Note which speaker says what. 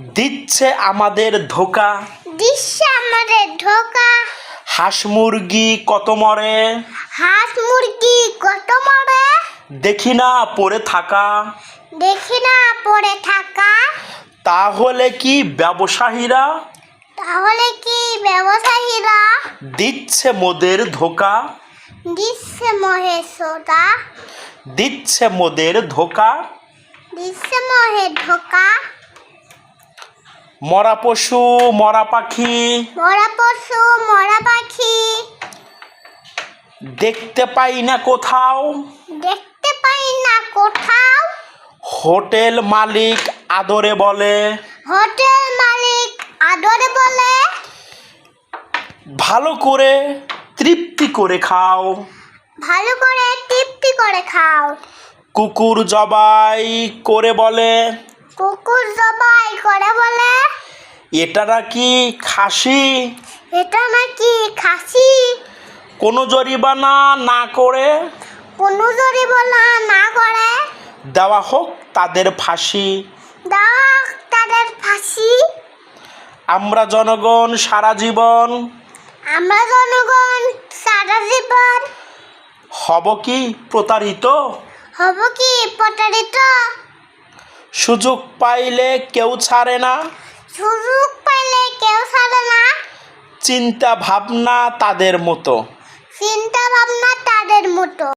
Speaker 1: দিচ্ছে আমাদের ধোকা।
Speaker 2: দিচ্ছে আমাদের ধোকা।
Speaker 1: হাঁস মুরগি কত মরে?
Speaker 2: হাঁস মুরগি কত মরে?
Speaker 1: দেখি না পড়ে থাকা।
Speaker 2: দেখি না পড়ে থাকা।
Speaker 1: তাহলে কি ব্যবসায়ীরা?
Speaker 2: তাহলে কি ব্যবসায়ীরা?
Speaker 1: দিচ্ছে মোদের ধোকা।
Speaker 2: দিচ্ছে মহেশরা
Speaker 1: দিচ্ছে মোদের ধোকা।
Speaker 2: দিচ্ছে মহে ধোকা।
Speaker 1: মরা পশু মরা পাখি।
Speaker 2: মরা পশু মরা পাখি।
Speaker 1: দেখতে পাই না কোথাও।
Speaker 2: দেখতে পাই না কোথাও।
Speaker 1: হোটেল মালিক আদরে বলে।
Speaker 2: হোটেল মালিক আদরে বলে।
Speaker 1: ভালো করে তৃপ্তি করে খাও।
Speaker 2: ভালো করে তৃপ্তি করে খাও।
Speaker 1: কুকুর জবাই করে বলে।
Speaker 2: কুকুর জবাই করে বলে।
Speaker 1: এটা নাকি খাসি?
Speaker 2: এটা নাকি খাসি?
Speaker 1: কোনো জরিমানা না করে?
Speaker 2: কোনো জরিমানা না করে?
Speaker 1: দেওয়া হোক তাদের ফাঁসি।
Speaker 2: দেওয়া তাদের ফাঁসি।
Speaker 1: আমরা জনগণ সারা জীবন।
Speaker 2: আমরা জনগণ সারা জীবন।
Speaker 1: হব কি প্রতারিত?
Speaker 2: হব কি প্রতারিত?
Speaker 1: সুযোগ পাইলে কেউ ছাড়ে না।
Speaker 2: সুযোগ পাইলে কেউ ছাড়ে না।
Speaker 1: চিন্তা ভাবনা তাদের মতো।
Speaker 2: চিন্তা ভাবনা তাদের মতো।